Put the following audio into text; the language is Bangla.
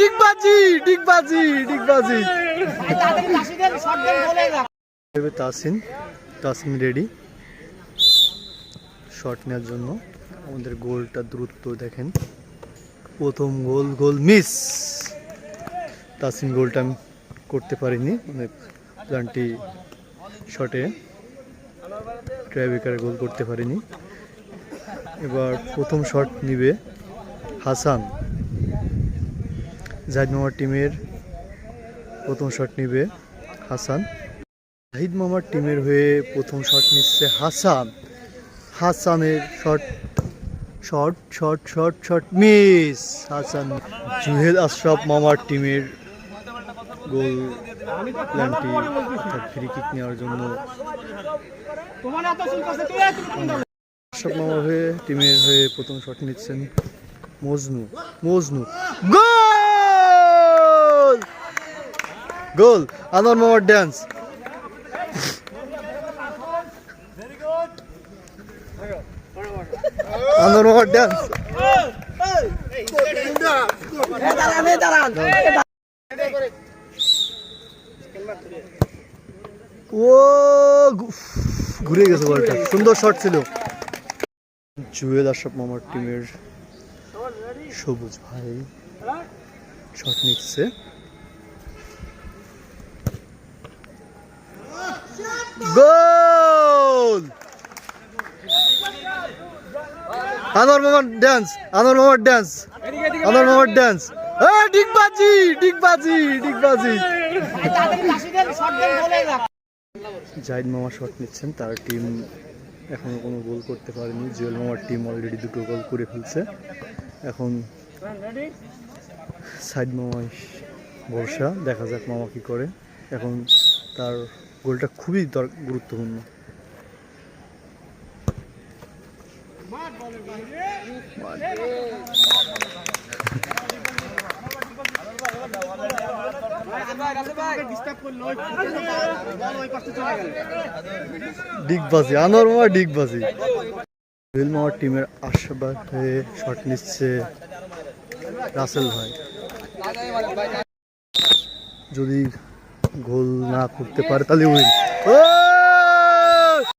ডিগবাজি ডিগবাজি ডিগবাজি। তাসিন তাসিন রেডি শট নেওয়ার জন্য আমাদের গোলটা দ্রুত দেখেন। প্রথম গোল গোল মিস তাসিন গোলটা আমি করতে পারিনি মানে প্ল্যানটি শটে ট্রাইবেকার গোল করতে পারিনি। এবার প্রথম শট নিবে হাসান। জাহিদ মামার টিমের প্রথম শট নিবে হাসান। জাহিদ মামার টিমের হয়ে প্রথম শট নিচ্ছে হাসান। হাসানের shot shot shot shot shot miss Hasan. Juhed Ashraf মামার টিমের গোল প্ল্যানটি অর্থাৎ ফ্রি কিক নেওয়ার জন্য আশরাফ মামার হয়ে টিমের হয়ে প্রথম শট নিচ্ছেন মজনু। মজনু। গোল! গোল, আনোয়ার মামার ড্যান্স আনোয়ার মামার ড্যান্স ও ঘুরে গেছে বলটা। সুন্দর শট ছিল। জুয়েল আশরাফ মামার টিমের সবুজ ভাই শট নিচ্ছে। গোল! আনোয়ার মামার ড্যান্স আনোয়ার মামার ড্যান্স আনোয়ার মামার ড্যান্স ডিগবাজি ডিগবাজি ডিগবাজি। জাহিদ মামা শট নিচ্ছেন, তার টিম এখনও কোনো গোল করতে পারেনি। জুয়েল মামার টিম অলরেডি দুটো গোল করে ফেলছে। এখন সাইড মামাই ভরসা, দেখা যাক মামা কি করে। এখন তার গোলটা খুবই গুরুত্বপূর্ণ। আনোয়ার টিমের আশাবাদ হয়ে শট নিচ্ছে রাসেল ভাই। যদি গোল না করতে পারে তাহলে উইন